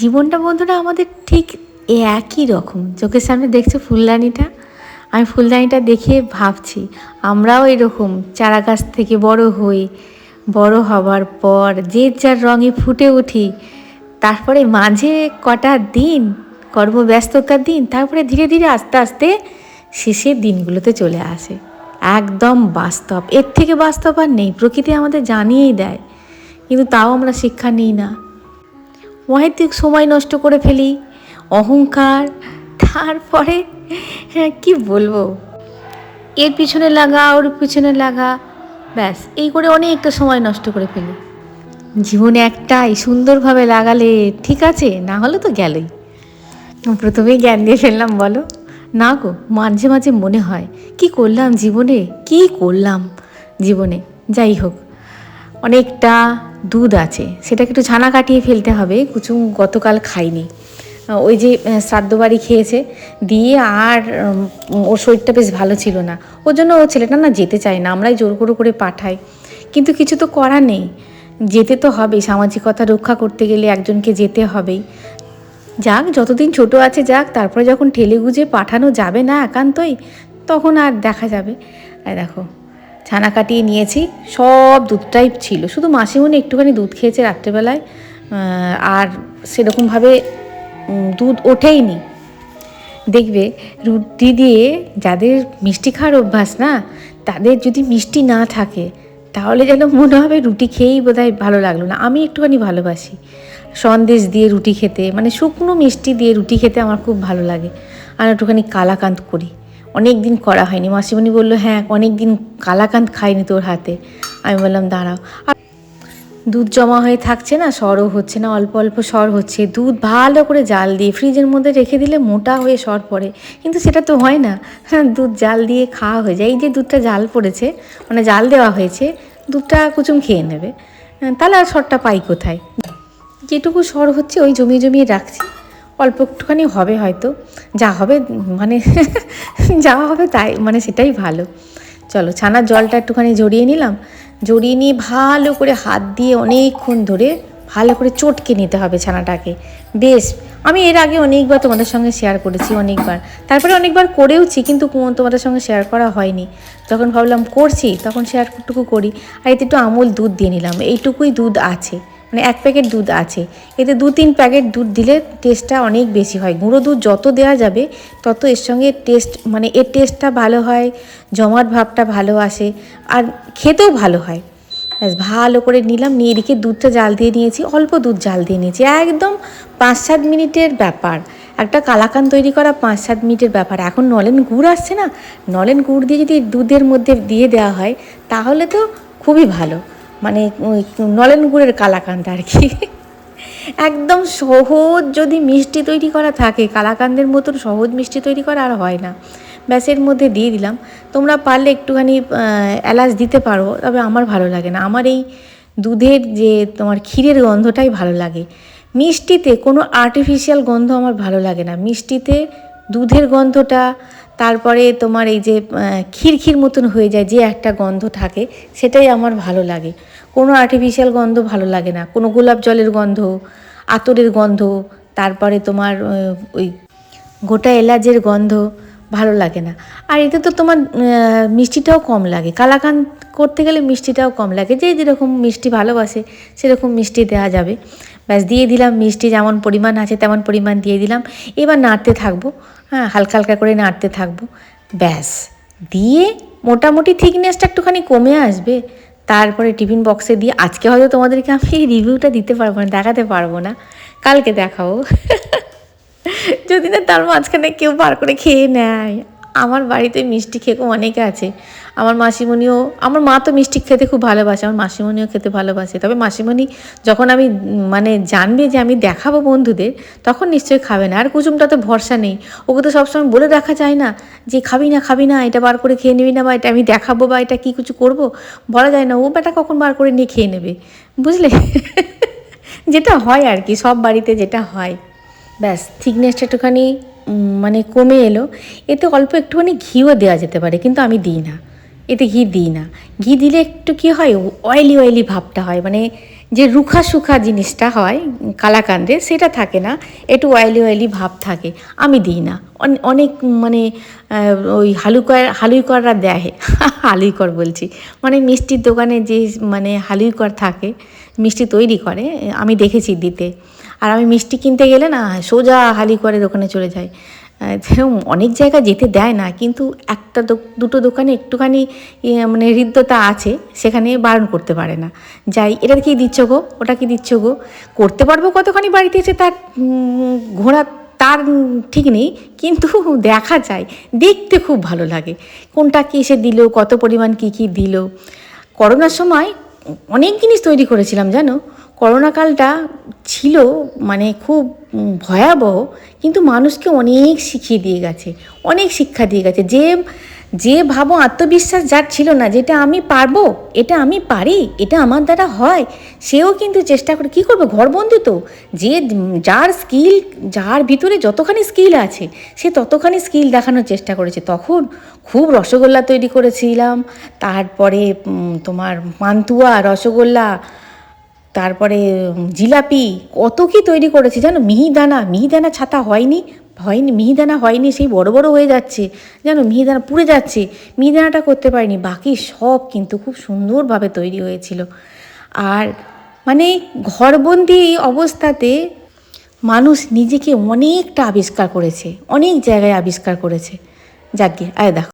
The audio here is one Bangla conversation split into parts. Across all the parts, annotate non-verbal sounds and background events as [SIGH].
জীবনটা বন্ধুরা আমাদের ঠিক একই রকম। চোখের সামনে দেখছ ফুলদানিটা? আমি ফুলদানিটা দেখে ভাবছি, আমরাও এরকম চারা গাছ থেকে বড় হই, বড় হবার পর যে যার রঙে ফুটে উঠি, তারপরে মাঝে কটা দিন, কর্মব্যস্ততার দিন, তারপরে ধীরে ধীরে আস্তে আস্তে শেষের দিনগুলোতে চলে আসে। একদম বাস্তব। এর থেকে বাস্তব আর নেই, প্রকৃতি আমাদের জানিয়েই দেয়, কিন্তু তাও আমরা শিক্ষা নিই না। অহেতুক সময় নষ্ট করে ফেলি। অহংকার, তারপরে হ্যাঁ কি বলব? এর পিছনে লাগা, ওর পিছনে লাগা, ব্যাস, এই করে অনেকটা সময় নষ্ট করে ফেলি। জীবনে একটাই সুন্দরভাবে লাগালে ঠিক আছে, না হলে তো গেলই। প্রথমেই জ্ঞান দিয়ে ফেললাম, বলো। না গো, মাঝে মাঝে মনে হয়, কি করলাম জীবনে, কি করলাম জীবনে? যাই হোক অনেকটা দুধ আছে। সেটাকে একটু ছানা কাটিয়ে ফেলতে হবে, কুচুম গতকাল খাইনি। ওই যে শ্রাদ্ধ বাড়ি খেয়েছে। দিয়ে আর ওর শরীরটা বেশ ভালো ছিল না। ওর জন্য ও ছেলেটা না যেতে চায় না, আমরাই জোর করে করে পাঠাই। কিন্তু কিছু তো করার নেই। যেতে তো হবেই, সামাজিকতা রক্ষা করতে গেলে একজনকে যেতে হবেই। যাক, যতদিন ছোট আছে যাক, তারপরে যখন ঠেলে গুজে পাঠানো যাবে না একান্তই, তখন আর দেখা যাবে। দেখো ছানা কাটিয়ে নিয়েছি, সব দুধটাই ছিল। শুধু মাসিমণি একটুখানি দুধ খেয়েছে রাত্রেবেলায় আর সেরকমভাবে দুধ ওঠেইনি। দেখবে, রুটি দিয়ে যাদের মিষ্টি খাওয়ার অভ্যাস না, তাদের যদি মিষ্টি না থাকে, তাহলে যেন মনে হবে রুটি খেয়েই বোধহয় ভালো লাগল না। আমি একটুখানি ভালোবাসি। সন্দেশ দিয়ে রুটি খেতে মানে শুকনো মিষ্টি দিয়ে রুটি খেতে আমার খুব ভালো লাগে। আর একটুখানি কালাকান্ত করি। অনেক দিন করা হয়নি। মাসিমণি বলল হ্যাঁ অনেক দিন কালাকান্ত খাইনি তোর হাতে। আমি বললাম, দাঁড়াও। আর দুধ জমা হয়ে থাকছে না, সরও হচ্ছে না, অল্প অল্প সর হচ্ছে। দুধ ভালো করে জাল দিয়ে, ফ্রিজের মধ্যে রেখে দিলে মোটা হয়ে সর পড়ে। কিন্তু সেটা তো হয় না। হ্যাঁ দুধ জাল দিয়ে খাওয়া হয়ে যায়। এই যে দুধটা জাল পড়েছে মানে জাল দেওয়া হয়েছে, দুধটা কুচুম খেয়ে নেবে। তাহলে আর সরটা পাই কোথায়? যেটুকু সর হচ্ছে, ওই জমিয়ে জমিয়ে রাখছি। অল্প একটুখানি হবে হয়তো। যা হবে মানে [LAUGHS] যা হবে তাই মানে সেটাই ভালো। চলো, ছানার জলটা একটুখানি জড়িয়ে নিলাম। জড়িয়ে নিয়ে ভালো করে হাত দিয়ে অনেকক্ষণ ধরে ভালো করে চটকে নিতে হবে ছানাটাকে। বেশ, আমি এর আগে অনেকবার তোমাদের সঙ্গে শেয়ার করেছি, অনেকবার। তারপরে অনেকবার করেওছি, কিন্তু তোমাদের সঙ্গে শেয়ার করা হয়নি। যখন ভাবলাম করছি, তখন শেয়ারটুকু করি। আর এতে একটু আমুল দুধ দিয়ে নিলাম। এইটুকুই দুধ আছে। মানে এক প্যাকেট দুধ আছে। এতে দু তিন প্যাকেট দুধ দিলে টেস্টটা অনেক বেশি হয়। গুঁড়ো দুধ যত দেওয়া যাবে, তত এর সঙ্গে টেস্ট মানে এর টেস্টটা ভালো হয়, জমাট ভাবটা ভালো আসে, আর খেতেও ভালো হয়। ব্যাস, ভালো করে নিলাম, নিয়ে এদিকে দুধটা জাল দিয়ে নিয়েছি, অল্প দুধ জাল দিয়ে নিয়েছি। একদম পাঁচ সাত মিনিটের ব্যাপার। একটা কালাকান তৈরি করা পাঁচ সাত মিনিটের ব্যাপার। এখন নলেন গুড় আসছে না? নলেন গুড় দিয়ে যদি দুধের মধ্যে দিয়ে দেওয়া হয়, তাহলে তো খুবই ভালো। মানে নলেন গুড়ের কালাকান্দ আর কি। একদম সহজ যদি মিষ্টি তৈরি করা থাকে, কালাকান্দের মতন সহজ মিষ্টি তৈরি করা আর হয় না। ব্যাস, এর মধ্যে দিয়ে দিলাম। তোমরা পারলে একটুখানি এলাচ দিতে পারো, তবে আমার ভালো লাগে না। আমার এই দুধের যে তোমার ক্ষীরের গন্ধটাই ভালো লাগে। মিষ্টিতে কোনো আর্টিফিশিয়াল গন্ধ আমার ভালো লাগে না। মিষ্টিতে দুধের গন্ধটা, তারপরে তোমার এই যে ক্ষীর মতন হয়ে যায় যে একটা গন্ধ থাকে, সেটাই আমার ভালো লাগে। কোনো আর্টিফিশিয়াল গন্ধ ভালো লাগে না। কোনো গোলাপ জলের গন্ধ, আতরের গন্ধ, তারপরে তোমার ওই গোটা এলাচের গন্ধ ভালো লাগে না। আর এতে তো তোমার মিষ্টিটাও কম লাগে। কালাকান করতে গেলে মিষ্টিটাও কম লাগে। যে যেরকম মিষ্টি ভালোবাসে, সেরকম মিষ্টি দেওয়া যাবে। ব্যাস, দিয়ে দিলাম মিষ্টি, যেমন পরিমাণ আছে তেমন পরিমাণ দিয়ে দিলাম। এবার নাড়তে থাকব। হ্যাঁ হালকা হালকা করে নাড়তে থাকব। ব্যাস, দিয়ে মোটামুটি থিকনেসটা একটুখানি কমে আসবে। তারপরে টিফিন বক্সে দিয়ে, আজকে হয়তো তোমাদেরকে আমি এই রিভিউটা দিতে পারব না, দেখাতে পারব না। কালকে দেখাও। যদি না তার মাঝখানে কেউ বার করে খেয়ে নেয়। আমার বাড়িতে মিষ্টি খেয়ে অনেকে আছে। আমার মাসিমণিও, আমার মা তো মিষ্টি খেতে খুব ভালোবাসে, আমার মাসিমণিও খেতে ভালোবাসে। তবে মাসিমণি যখন আমি মানে জানবে যে আমি দেখাবো বন্ধুদের, তখন নিশ্চয়ই খাবে না। আর কুচুমটা তো ভরসা নেই। ওকে তো সবসময় বলে রাখা যায় না যে, খাবি না খাবি না, এটা বার করে খেয়ে নিবি না বা এটা আমি দেখাবো বা এটা কী কিছু করব? বলা যায় না। ও বেটা কখন বার করে নিয়ে খেয়ে নেবে? বুঝলে? [LAUGHS] যেটা হয় আর কি, সব বাড়িতে যেটা হয়। ব্যাস, থিকনেসটা একটুখানি মানে কমে এলো। এতে অল্প একটুখানি ঘিও দেওয়া যেতে পারে, কিন্তু আমি দিই না। এতে ঘি দিই না। ঘি দিলে একটু কি হয় অয়েলি অয়েলি ভাবটা হয়। মানে যে রুখা সুখা জিনিসটা হয় কালাকান্দে সেটা থাকে না। একটু অয়েলি অয়েলি ভাব থাকে। আমি দিই না। অনেক মানে ওই হালুকর, হালুইকররা দেয়। [LAUGHS] হালুইকর বলছি। মানে মিষ্টির দোকানে যে মানে হালুইকর থাকে, মিষ্টি তৈরি করে, আমি দেখেছি দিতে। আর আমি মিষ্টি কিনতে গেলে না, সোজা হালিকরের দোকানে চলে যাই। আহ, সেরকম অনেক জায়গা যেতে দেয় না কিন্তু একটা দুটো দোকানে একটুখানি মানে হৃদ্যতা আছে সেখানে বারণ করতে পারে না। যাই এটা কি দিচ্ছ গো? ওটা কি দিচ্ছ গো? করতে পারব কতখানি বাড়িতে এসে তার ঘোড়া তার ঠিক নেই কিন্তু দেখা যায় দেখতে খুব ভালো লাগে। কোনটা কি এসে দিল কত পরিমাণ কি কি দিল। করোনার সময় অনেক জিনিস তৈরি করেছিলাম জানো? করোনাকালটা ছিল মানে খুব ভয়াবহ, কিন্তু মানুষকে অনেক শিখিয়ে দিয়ে গেছে, অনেক শিক্ষা দিয়ে গেছে। যে যে ভাবো আত্মবিশ্বাস যার ছিল না, যেটা আমি পারব, এটা আমি পারি, এটা আমার দ্বারা হয়, সেও কিন্তু চেষ্টা করে, কী করবে? ঘরবন্দি তো। যে, যার স্কিল, যার ভিতরে যতখানি স্কিল আছে, সে ততখানি স্কিল দেখানোর চেষ্টা করেছে। তখন খুব রসগোল্লা তৈরি করেছিলাম, তারপরে তোমার মান্তুয়া, রসগোল্লা তারপরে জিলাপি কত কি তৈরি করেছি জানো? মিহিদানা মিহিদানা ছাতা হয়নি হয়নি, মিহিদানা হয়নি, সেই বড় বড় হয়ে যাচ্ছে। জানো, মিহিদানা পুড়ে যাচ্ছে। মিহিদানাটা করতে পারিনি, বাকি সব কিন্তু খুব সুন্দরভাবে তৈরি হয়েছিল। আর মানে ঘরবন্দি অবস্থাতে মানুষ নিজেকে অনেকটা আবিষ্কার করেছে, অনেক জায়গায় আবিষ্কার করেছে। যাকে আয় দেখো।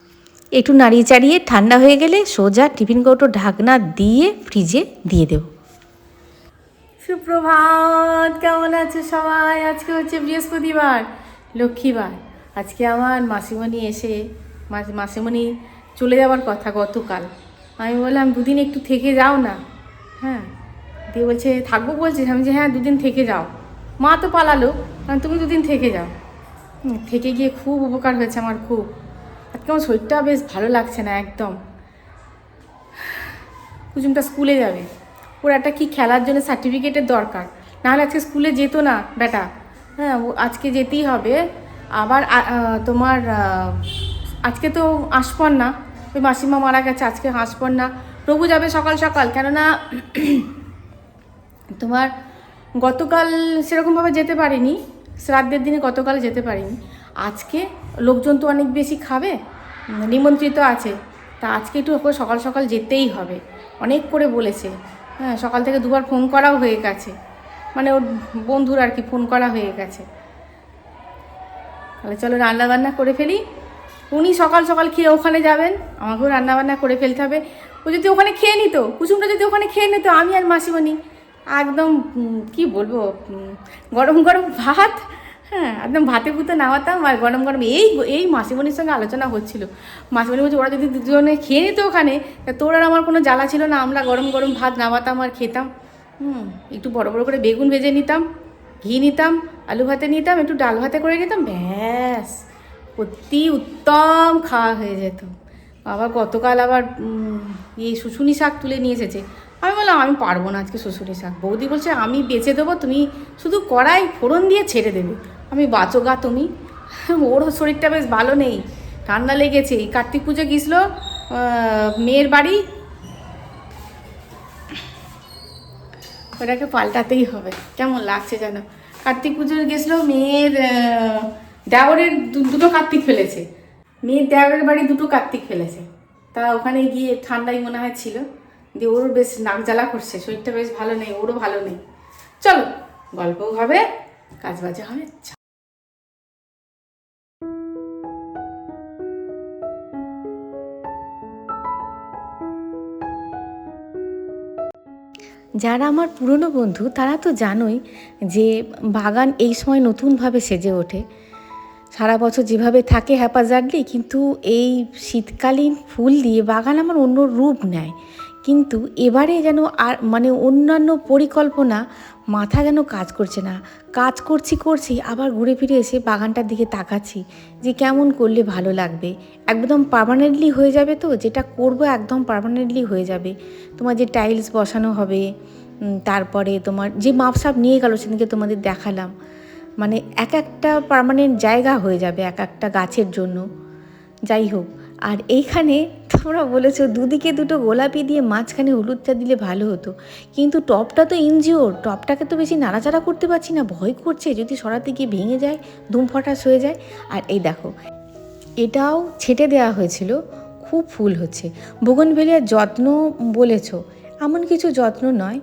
একটু নাড়িয়ে চাড়িয়ে ঠান্ডা হয়ে গেলে সোজা টিফিন কৌটো ঢাকনা দিয়ে ফ্রিজে দিয়ে দেবো। সুপ্রভাত, কেমন আছে সবাই? আজকে হচ্ছে বৃহস্পতিবার, লক্ষ্মীবার। আজকে আমার মাসিমণি এসে, মাস- মাসিমণি চলে যাওয়ার কথা গতকাল। আমি বললাম, দুদিন একটু থেকে যাও না। হ্যাঁ দিয়ে বলছে, থাকব বলছিস? আমি যে হ্যাঁ দুদিন থেকে যাও। মা তো পালালো, কারণ তুমি দুদিন থেকে যাও। থেকে গিয়ে খুব উপকার হয়েছে আমার, খুব। আজকে আমার শরীরটা বেশ ভালো লাগছে না, একদম। কুসুমটা স্কুলে যাবে। ওর একটা কি খেলার জন্য সার্টিফিকেটের দরকার? নাহলে আজকে স্কুলে যেত না বেটা হ্যাঁ ও আজকে যেতেই হবে। আবার তোমার আজকে তো আসপন না ওই মাসিমা মারা গেছে, আজকে আসপন না প্রভু যাবে সকাল সকাল, কেননা [CLEARS THROAT] তোমার গতকাল সেরকমভাবে যেতে পারিনি, শ্রাদ্ধের দিনে গতকাল যেতে পারিনি। আজকে লোকজন তো অনেক বেশি খাবে, নিমন্ত্রিত আছে। তা আজকে একটু সকাল সকাল যেতেই হবে। অনেক করে বলেছে। হ্যাঁ সকাল থেকে দুবার ফোন করাও হয়ে গেছে। মানে ওর বন্ধুর আর কি ফোন করা হয়ে গেছে। তাহলে চলো রান্নাবান্না করে ফেলি। উনি সকাল সকাল খেয়ে ওখানে যাবেন, আমাকেও রান্নাবান্না করে ফেলতে হবে। ও যদি ওখানে খেয়ে নিত, কুসুমটা যদি ওখানে খেয়ে নিত, আমি আর মাসিমণি। একদম কি বলব গরম গরম ভাত হ্যাঁ একদম ভাতে ভুতে নামাতাম আর গরম গরম এই এই মাসিমণির সঙ্গে আলোচনা হচ্ছিল। মাসিমণি বলছে, ওরা যদি দুজনে খেয়ে নিত ওখানে, তা তোর আর আমার কোনো জ্বালা ছিল না, আমরা গরম গরম ভাত নামাতাম আর খেতাম। হুম, একটু বড় বড় করে বেগুন ভেজে নিতাম, ঘি নিতাম, আলু ভাতে নিতাম, একটু ডাল ভাতে করে নিতাম ব্যাস, অতি উত্তম খাওয়া হয়ে যেত। আবার গতকাল আবার এই শুশুনি শাক তুলে নিয়ে এসেছে। আমি বললাম, আমি পারব না আজকে শুশুনি শাক। বৌদি বলছে, আমি বেঁচে দেবো, তুমি শুধু কড়াই ফোড়ন দিয়ে ছেড়ে দেবে। আমি বাঁচো গা তুমি? ওর শরীরটা বেশ ভালো নেই। ঠান্ডা লেগেছে। এই কার্তিক পুজো আহ, মেয়ের বাড়ি। ওটাকে পাল্টাতেই হবে। কেমন লাগছে যেন। কার্তিক পুজোর গেছিল মেয়ের আহ, দেওরের দুটো কার্তিক ফেলেছে। মেয়ের দেওরের বাড়ি দুটো কার্তিক ফেলেছে। তা ওখানে গিয়ে ঠান্ডাই মনে হয় ছিল। দিয়ে ওরও বেশ নাক জ্বালা করছে। শরীরটা বেশ ভালো নেই ওরও ভালো নেই। চলো গল্পও হবে কাজ বাজে হবে। যারা আমার পুরনো বন্ধু, তারা তো জানোই যে বাগান এই সময় নতুনভাবে সেজে ওঠে। সারা বছর যেভাবে থাকে হ্যাপাজার্ডলি কিন্তু এই শীতকালীন ফুল দিয়ে বাগান আমার অন্য রূপ নেয়। কিন্তু এবারে যেন আর মানে অন্যান্য পরিকল্পনা, মাথা যেন কাজ করছে না। কাজ করছি করছি, আবার ঘুরে ফিরে এসে বাগানটার দিকে তাকাচ্ছি যে কেমন করলে ভালো লাগবে। একদম পারমানেন্টলি হয়ে যাবে তো? যেটা করব একদম পারমানেন্টলি হয়ে যাবে। তোমার যে টাইলস বসানো হবে তারপরে তোমার যে মাপসাপ নিয়ে গেলো সেদিনকে তোমাদের দেখালাম। মানে এক একটা পার্মানেন্ট জায়গা হয়ে যাবে এক একটা গাছের জন্য। যাই হোক, আর এইখানে তোমরা বলেছ, দুদিকে দুটো গোলাপি দিয়ে মাঝখানে হলুদ চা দিলে ভালো হতো। কিন্তু টপটা তো ইনজিওর, টপটাকে তো বেশি নাড়াচাড়া করতে পারছি না, ভয় করছে যদি সরাতে গিয়ে ভেঙে যায় দুম ফটাস হয়ে যায়। আর এই দেখো, এটাও ছেটে দেওয়া হয়েছিল, খুব ফুল হচ্ছে। বোগনভেলিয়ার যত্ন বলেছ, এমন কিছু যত্ন নয়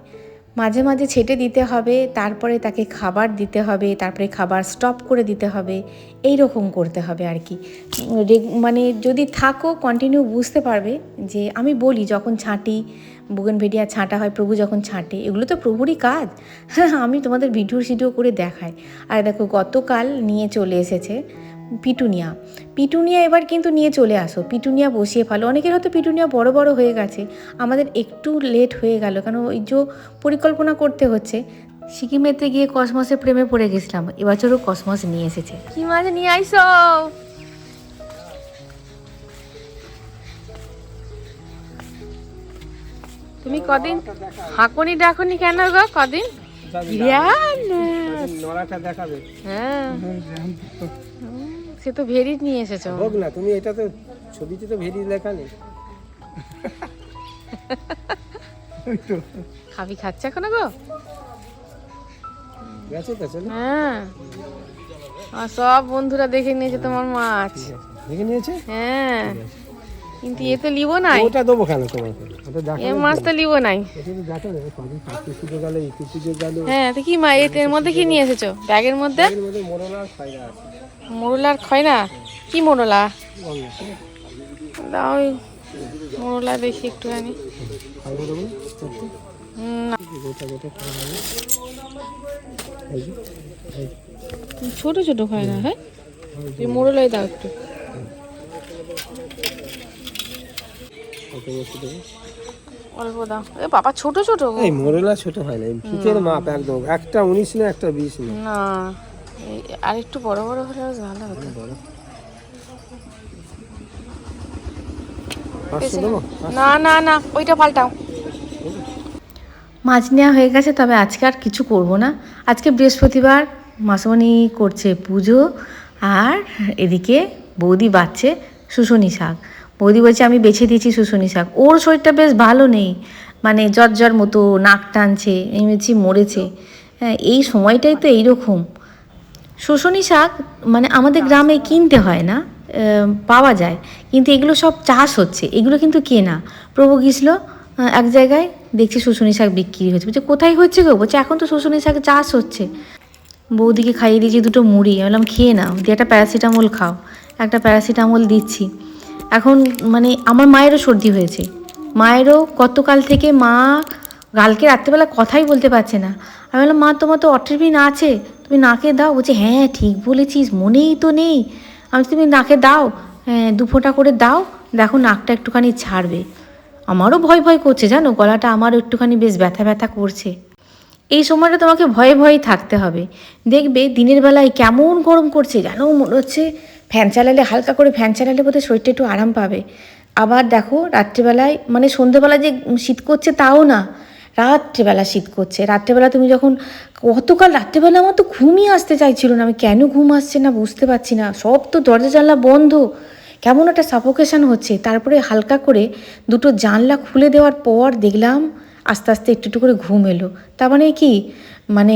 মাঝে মাঝে ছেটে দিতে হবে, তারপরে তাকে খাবার দিতে হবে, তারপরে খাবার স্টপ করে দিতে হবে এই রকম করতে হবে আর কি। মানে যদি থাকো কন্টিনিউ বুঝতে পারবে যে আমি বলি, যখন ছাঁটি বুগনভেডিয়া ছাঁটা হয়, প্রভু যখন ছাঁটে, এগুলো তো প্রভুরই কাজ। হ্যাঁ [LAUGHS] আমি তোমাদের ভিডিও সিডিও করে দেখাই। আর দেখো, গতকাল নিয়ে চলে এসেছে পিটুনিয়া। পিটুনিয়া এবার কিন্তু নিয়ে চলে আসো। পিটুনিয়া বসিয়ে ফেলো। অনেকের হয়তো পিটুনিয়া বড় বড় হয়ে গেছে। আমাদের একটু লেট হয়ে গেল। কারণ ওই যে পরিকল্পনা করতে হচ্ছে সিকিমেতে গিয়ে কসমসের প্রেমে পড়ে গেছিলাম। এবছরও কসমস নিয়ে এসেছে। কি মাছ নিয়ে আইসো? তুমি কদিন হাঁকুনি ডাকুনি কেন গো? কদিন? নড়াটা দেখাবে। হ্যাঁ। সে তো ভেরি নিয়ে এসেছ হোক না তুমি এটা তো ছবিতে তো ভেরি লেখা নেই। খাবি খাচ্ছে এখনও গো? গেছে তো চলো। হ্যাঁ। আর সব বন্ধুরা দেখে নিয়েছে তোমার মাছ। দেখে নিয়েছে? হ্যাঁ। কিন্তু এ তো লিবো নাই। ওটা দেবো কেন তোমাকে? ওটা দেখো। মাছ তো লিবো নাই। এটা তো দেখো না সবই কাছে শুধু গেল ইকু পুজো গেল। হ্যাঁ তো কি মা এর মধ্যে কি নিয়ে এসেছ? ব্যাগের মধ্যে? এর মধ্যে মোরলা আছে। মোরলার খয় না? কি মোরলা? দাও মোরলা দেখি একটুখানি। ছোট ছোট হয় না হ্যাঁ? এই মোরলাই দাও একটু। অল্প দাও। এ বাবা ছোট ছোট। এই মোরলা ছোট হয় না মাপ একদম। একটা উনিশ না একটা বিশ না। আর একটু বড় বড় হলে ভালো হতো। না। না না ওইটা পাল্টাও। মাছ নেওয়া হয়ে গেছে তবে আজকে আর কিছু করব না। আজকে বৃহস্পতিবার মাসমণি করছে পুজো আর এদিকে বৌদি বাচ্ছে শুশুনি শাক। বৌদি বলছে আমি বেছে দিয়েছি শুশুনি শাক। ওর শরীরটা বেশ ভালো নেই মানে জ্বর জ্বর মতো নাক টানছে এমএছি মরেছে। হ্যাঁ এই সময়টাই তো এইরকম। শুশুনি শাক মানে আমাদের গ্রামে কিনতে হয় না পাওয়া যায়। কিন্তু এগুলো সব চাষ হচ্ছে। এগুলো কিন্তু কেনা প্রভু গিয়েছিল এক জায়গায় দেখছি শুশুনি শাক বিক্রি হচ্ছে বলছে কোথায় হচ্ছে গো? বলছে এখন তো শুশুনি শাক চাষ হচ্ছে। বৌদিকে খাইয়ে দিয়েছি দুটো মুড়ি। আমি বললাম খেয়ে নাও দিয়ে একটা প্যারাসিটামল খাও। একটা প্যারাসিটামল দিচ্ছি। এখন মানে আমার মায়েরও সর্দি হয়েছে। মায়েরও গতকাল থেকে মা কালকে রাত্রেবেলা কথাই বলতে পারছে না। আমি বললাম মা তোমার তো অট্রিবিন আছে? তুমি নাকে দাও। বলছে হ্যাঁ ঠিক বলেছিস, মনেই তো নেই। আমি তুমি নাকে দাও হ্যাঁ দু ফোঁটা করে দাও। দেখো নাকটা একটুখানি ছাড়বে। আমারও ভয় ভয় করছে, জানো? গলাটা আমারও একটুখানি বেশ ব্যথা ব্যথা করছে। এই সময়টা তোমাকে ভয়ে ভয়েই থাকতে হবে। দেখবে দিনের বেলায় কেমন গরম করছে, জানো? মনে হচ্ছে ফ্যান চালালে, হালকা করে ফ্যান চালালে বোধহয় শরীরটা একটু আরাম পাবে। আবার দেখো, রাত্রিবেলায় মানে সন্ধেবেলা যে শীত করছে, তাও না। রাত্রিবেলা শীত করছে। রাত্রেবেলা তুমি যখন, গতকাল রাত্রেবেলা আমার তো ঘুমই আসতে চাইছিল না। আমি কেন ঘুম আসছে না বুঝতে পারছি না। সব তো দরজা, জানলা বন্ধ। কেমন একটা সাফোকেশন হচ্ছে। তারপরে হালকা করে দুটো জানলা খুলে দেওয়ার পর দেখলাম আস্তে আস্তে একটু একটু করে ঘুম এলো। তার মানে কি? মানে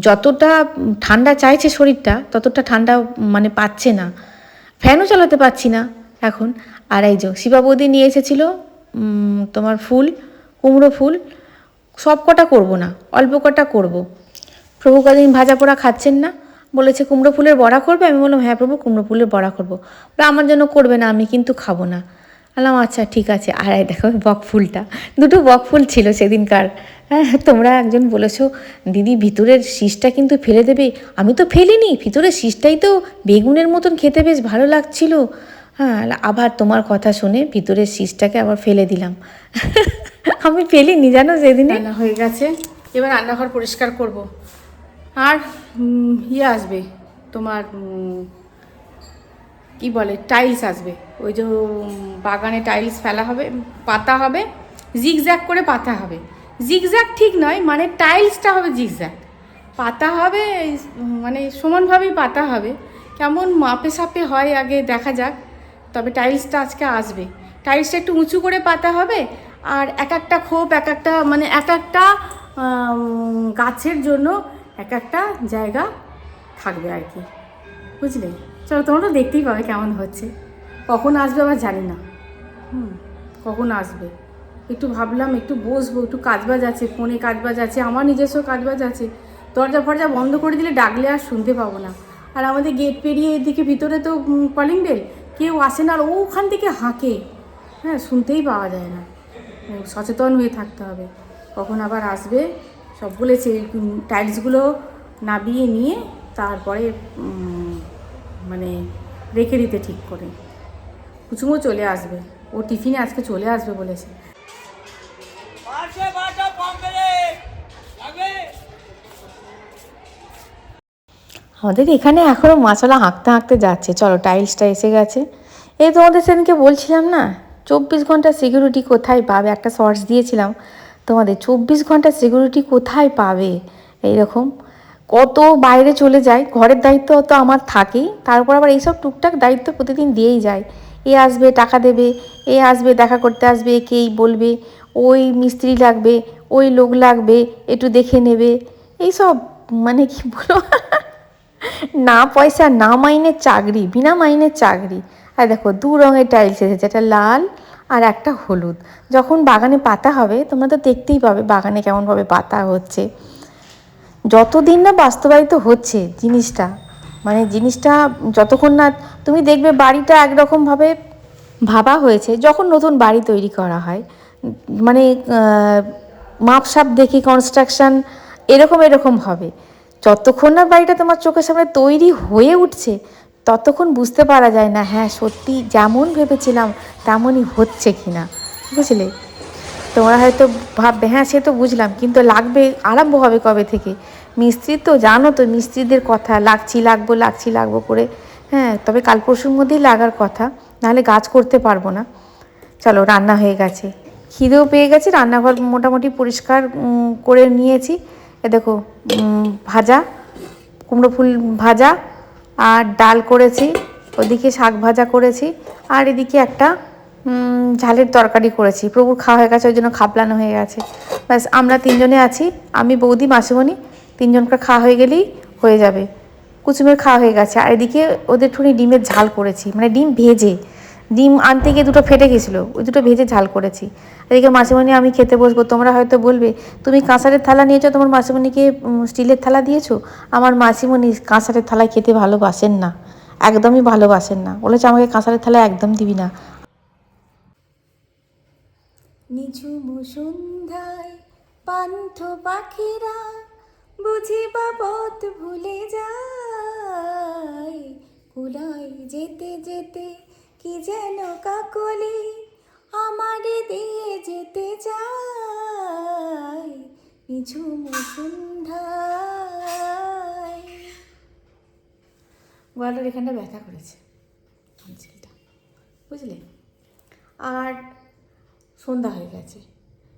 যতটা ঠান্ডা চাইছে শরীরটা, ততটা ঠান্ডা মানে পাচ্ছে না। ফ্যানও চালাতে পারছি না এখন। আর এই যে শিবা বৌদি নিয়ে এসেছিল তোমার ফুল, কুমড়ো ফুল। সব কটা করব না, অল্প কটা করব। প্রভু কদিন ভাজা পোড়া খাচ্ছেন না? বলেছে, কুমড়ো ফুলের বড়া করবে? আমি বললাম হ্যাঁ প্রভু, কুমড়ো ফুলের বড়া করব। আমার জন্য করবে না, আমি কিন্তু খাব না। বললাম আচ্ছা ঠিক আছে। আর এই দেখো বক ফুলটা। দুটো বক ফুল ছিল সেদিনকার। হ্যাঁ তোমরা একজন বলেছ, দিদি, ভিতরের শীষটা কিন্তু ফেলে দেবে। আমি তো ফেলিনি, ভিতরের শীষটাই তো বেগুনের মতন খেতে বেশ ভালো লাগছিল। হ্যাঁ আবার তোমার কথা শুনে ভিতরের শীষটাকে আবার ফেলে দিলাম। আমি ফেলিনি, জানো সেদিনে রান্না হয়ে গেছে। এবার রান্নাঘর পরিষ্কার করব। আর ইয়ে আসবে, তোমার কি বলে, টাইলস আসবে। ওই যে বাগানে টাইলস ফেলা হবে, পাতা হবে জিগজ্যাগ করে পাতা হবে। জিগজ্যাগ ঠিক নয় মানে টাইলসটা হবে জিগজ্যাগ পাতা হবে মানে সমানভাবেই পাতা হবে। কেমন মাপে সাপে হয় আগে দেখা যাক। তবে টাইলসটা আজকে আসবে। টাইলসটা একটু উঁচু করে পাতা হবে আর এক একটা খোপ, এক একটা মানে এক একটা গাছের জন্য এক একটা জায়গা থাকবে আর কি। বুঝলে? চলো তোমরা তো দেখতেই পাবে কেমন হচ্ছে। কখন আসবে আবার জানি না। হুম, কখন আসবে? একটু ভাবলাম, একটু বসবো, একটু কাজবাজ আছে, ফোনে কাজবাজ আছে, আমার নিজস্ব কাজবাজ আছে। দরজা ফরজা বন্ধ করে দিলে ডাকলে আর শুনতে পাবো না। আর আমাদের গেট পেরিয়ে এদিকে ভিতরে তো কলিং বেল। কেউ আসে না আর ওখান থেকে হাঁকে। হ্যাঁ শুনতেই পাওয়া যায় না। সচেতন হয়ে থাকতে হবে। কখন আবার আসবে? সব বলেছে টাইলসগুলো নাবিয়ে নিয়ে তারপরে মানে রেখে দিতে ঠিক করে। কুচুমো চলে আসবে। ও টিফিনে আজকে চলে আসবে বলেছে। আমাদের এখানে এখনও মাছলা হাঁকতে হাঁকতে যাচ্ছে। চলো টাইলসটা এসে গেছে। এই তোমাদের সেদিনকে বলছিলাম না, চব্বিশ ঘণ্টা সিকিউরিটি কোথায় পাবে? একটা শর্টস দিয়েছিলাম। তোমাদের চব্বিশ ঘণ্টা সিকিউরিটি কোথায় পাবে? এইরকম। কত বাইরে চলে যায়, ঘরের দায়িত্ব তো আমার থাকেই। তারপর আবার এইসব টুকটাক দায়িত্ব প্রতিদিন দিয়েই যায়। এ আসবে, টাকা দেবে, এ আসবে, দেখা করতে আসবে কেই বলবে, ওই মিস্ত্রি লাগবে, ওই লোক লাগবে, একটু দেখে নেবে। এইসব মানে কি বলো না পয়সা, না মাইনের চাকরি, বিনা মাইনের চাকরি। আর দেখো, দু রঙের টাইলস এসেছে, একটা লাল আর একটা হলুদ। যখন বাগানে পাতা হবে, তোমরা তো দেখতেই পাবে বাগানে কেমনভাবে পাতা হচ্ছে। যতদিন না বাস্তবায়িত হচ্ছে জিনিসটা মানে জিনিসটা যতক্ষণ না, তুমি দেখবে বাড়িটা একরকমভাবে ভাবা হয়েছে, যখন নতুন বাড়ি তৈরি করা হয়। মানে মাপসাপ দেখি কনস্ট্রাকশন এরকম এরকম হবে। যতক্ষণ না বাড়িটা তোমার চোখের সামনে তৈরি হয়ে উঠছে, ততক্ষণ বুঝতে পারা যায় না হ্যাঁ সত্যি যেমন ভেবেছিলাম তেমনই হচ্ছে কি না বুঝলে? তোমরা হয়তো ভাববে হ্যাঁ সে তো বুঝলাম, কিন্তু লাগবে, আরম্ভ হবে কবে থেকে? মিস্ত্রি তো জানো তো, মিস্ত্রিদের কথা, লাগছি, লাগবো লাগছি, লাগবো করে। হ্যাঁ তবে কাল পরশুর মধ্যেই লাগার কথা, নাহলে গাছ করতে পারব না। চলো, রান্না হয়ে গেছে। খিদেও পেয়ে গেছে, রান্নাঘর মোটামুটি পরিষ্কার করে নিয়েছি। এ দেখো ভাজা, কুমড়ো ফুল ভাজা, আর ডাল করেছি, ওদিকে শাক ভাজা করেছি, আর এদিকে একটা ঝালের তরকারি করেছি। প্রভুর খাওয়া হয়ে গেছে, ওই জন্য খাপলানো হয়ে গেছে। ব্যাস, আমরা তিনজনে আছি, আমি, বৌদি, মাসিমণি, তিনজনকার খাওয়া হয়ে গেলেই হয়ে যাবে। কুচুমের খাওয়া হয়ে গেছে, আর এদিকে ওদের ঠুনি ডিমের ঝাল করেছি মানে ডিম ভেজে। ডিম আনতে গিয়ে দুটো ফেটে গেছিল, ওই দুটো ভেজে ঝাল করেছি। এদিকে মাসিমণি, আমি খেতে বসবো, তোমরা হয়তো বলবে, তুমি কাঁসারের থালা নিয়েছো, তোমার মাসিমণিকে স্টিলের থালা দিয়েছ? আমার মাসিমণি কাঁসারের থালায় খেতে ভালোবাসেন না, একদমই ভালোবাসেন না। বলেছে, আমাকে কাঁসারের থালা একদম দিবি না। নিঝুম সন্ধ্যায় পান্থ পাখিরা বুঝি বা পথ ভুলে যায়। কুলাই যেতে যেতে কি যেন কাকলি আমারে দিয়ে যেতে যায় নিঝুম সন্ধ্যায় গলার এখানটা ব্যথা করেছে বুঝলে? আর সন্ধ্যা হয়ে গেছে।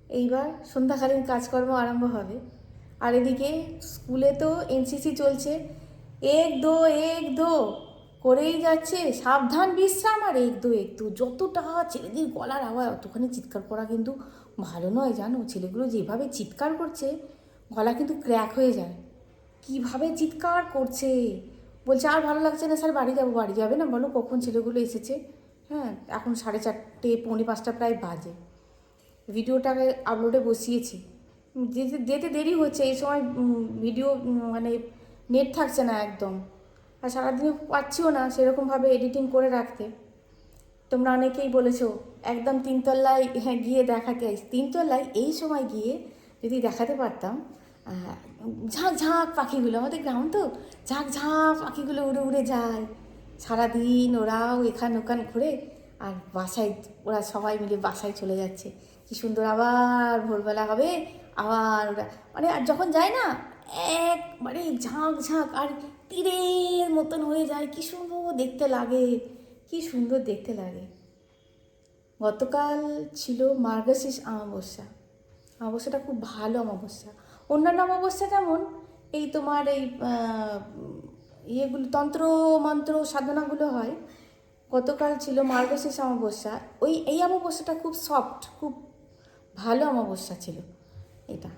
এইবার সন্ধ্যাকালীন কাজকর্ম আরম্ভ হবে। আর এদিকে স্কুলে তো এনসিসি চলছে। এক দো এক দো। করেই যাচ্ছে। সাবধান, বিশ্রাম আর একটু একটু যতটা ছেলেদের গলার আওয়াজ, অতখানি চিৎকার করা কিন্তু ভালো নয়, জানো? ছেলেগুলো যেভাবে চিৎকার করছে, গলা কিন্তু ক্র্যাক হয়ে যায়। কীভাবে চিৎকার করছে? বলছে, আর ভালো লাগছে না, স্যার, বাড়ি যাব, বাড়ি যাবে না? বলো, কখন ছেলেগুলো এসেছে? হ্যাঁ এখন সাড়ে চারটে, পৌনে পাঁচটা প্রায় বাজে। ভিডিওটাকে আপলোডে বসিয়েছি। যেতে যেতে দেরি হচ্ছে, এই সময় ভিডিও মানে নেট থাকছে না একদম। আর সারাদিন পাচ্ছিও না সেরকমভাবে এডিটিং করে রাখতে। তোমরা অনেকেই বলেছ, একদম তিনতলায় হ্যাঁ [LAUGHS] গিয়ে দেখাতে তিনতলায় এই সময় গিয়ে যদি দেখাতে পারতাম ঝাঁক ঝাঁক পাখিগুলো, আমাদের গ্রাম তো, ঝাঁক ঝাঁক পাখিগুলো উড়ে উড়ে যায়। সারাদিন ওরাও এখান ওখান ঘুরে, আর বাসায় ওরা সবাই মিলে বাসায় চলে যাচ্ছে। কি সুন্দর আবার ভোরবেলা হবে, আবার ওরা মানে আর যখন যায় না এক মানে ঝাঁক ঝাঁক, আর তীরের মতন হয়ে যায়। কি সুন্দর দেখতে লাগে, কি সুন্দর দেখতে লাগে। গতকাল ছিল মার্গশীষ অমাবস্যা। অমাবস্যাটা খুব ভালো অমাবস্যা। অন্যান্য অমাবস্যা যেমন, এই তোমার এই ইয়েগুলো, তন্ত্র মন্ত্র সাধনাগুলো হয়। গতকাল ছিল মার্গশীর্ষ অমাবস্যা। ওই, এই অমাবস্যাটা খুব সফট খুব ভালো অমাবস্যা ছিল এটা।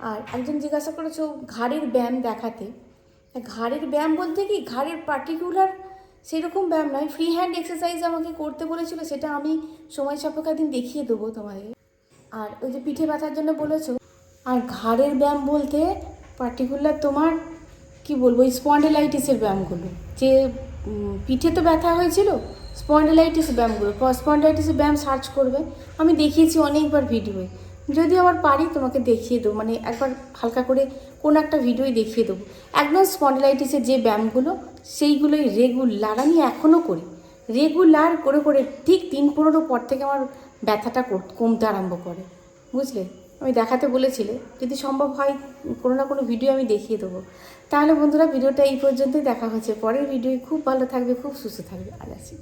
আর একজন জিজ্ঞাসা করেছ ঘাড়ের ব্যায়াম দেখাতে? ঘাড়ের ব্যায়াম বলতে কি? ঘাড়ের পার্টিকুলার সেরকম ব্যায়াম নয়। ফ্রি হ্যান্ড এক্সারসাইজ আমাকে করতে বলেছিল, সেটা আমি সময় সাপেক্ষ একদিন দেখিয়ে দেবো তোমাদের। আর ওই যে পিঠে ব্যথার জন্য বলেছ, আর ঘাড়ের ব্যায়াম বলতে পার্টিকুলার তোমার, কি বলব স্পন্ডেলাইটিসের ব্যায়ামগুলো। যে পিঠে তো ব্যথা হয়েছিল স্পন্ডেলাইটিস ব্যায়ামগুলো স্পন্ডেলাইটিসের ব্যায়াম সার্চ করবে। আমি দেখিয়েছি অনেকবার ভিডিওয়ে যদি আবার পারি তোমাকে দেখিয়ে দেবো মানে একবার হালকা করে কোন একটা ভিডিওই দেখিয়ে দেবো। একদম স্পন্ডেলাইটিসের যে ব্যায়ামগুলো, সেইগুলোই রেগুলার আমি এখনও করি। রেগুলার করে করে ঠিক তিন পনেরো পর থেকে আমার ব্যথাটা কমতে আরম্ভ করে। বুঝলে? আমি দেখাতে বলেছিলে, যদি সম্ভব হয় কোনো না কোনো ভিডিও আমি দেখিয়ে দেবো। তাহলে বন্ধুরা, ভিডিওটা এই পর্যন্তই, দেখা হচ্ছে পরের ভিডিও খুব ভালো থাকবে, খুব সুস্থ থাকবে। আজ আসি